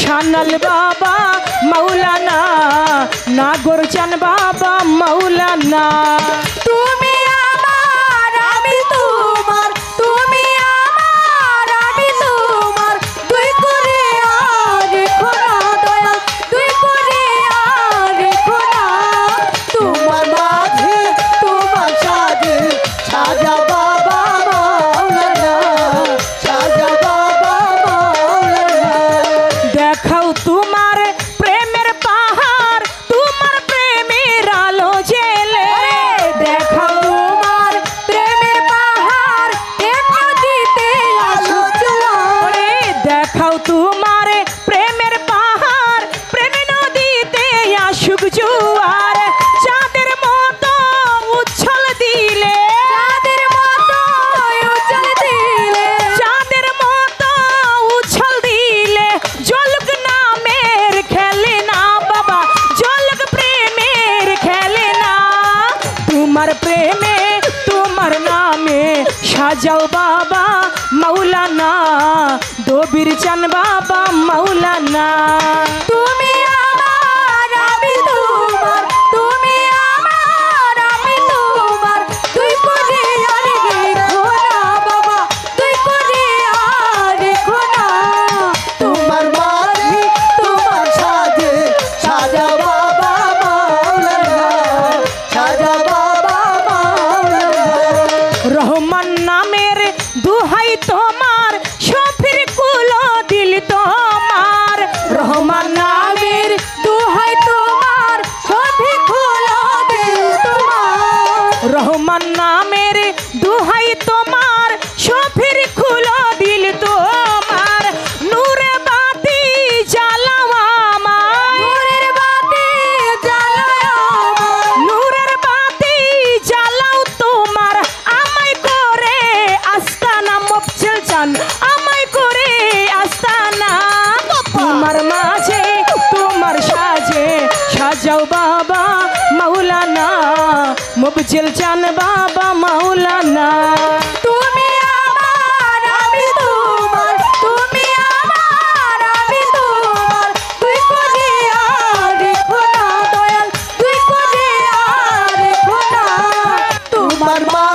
শানাল বাবা মাওলানা। নাগরচান বাবা মাওলানা। जाओ बाबा मौलाना दो बिरचन बाबा मौलाना। तुम्हें todo. জেল চান বাবা মাওলানা। তুমি আমার, আমি তোমার, তুমি আমার, আমি তোমার। তুই কোজে আর রেখো না দয়াল তুই কোজে আর রেখো না। তোমার মা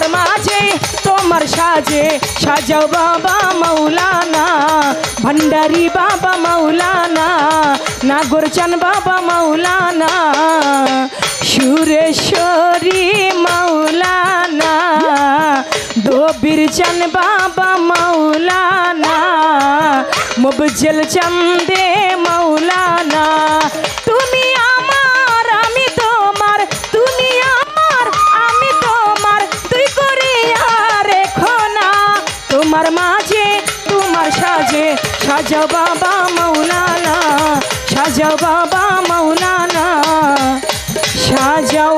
তোমার মাঝে, তোমার সাজে, সাজাও বাবা মৌলানা ভণ্ডারী বাবা মৌলানা নাগরচান বাবা মৌলানা সুরেশ্বরী মৌলানা দোবিরচান বাবা মৌলানা মুবজল চন্দে মৌলানা তোমার মাঝে তোমার সাজে। সাজা বাবা মৌলানা সাজা বাবা মৌলানা সাজাও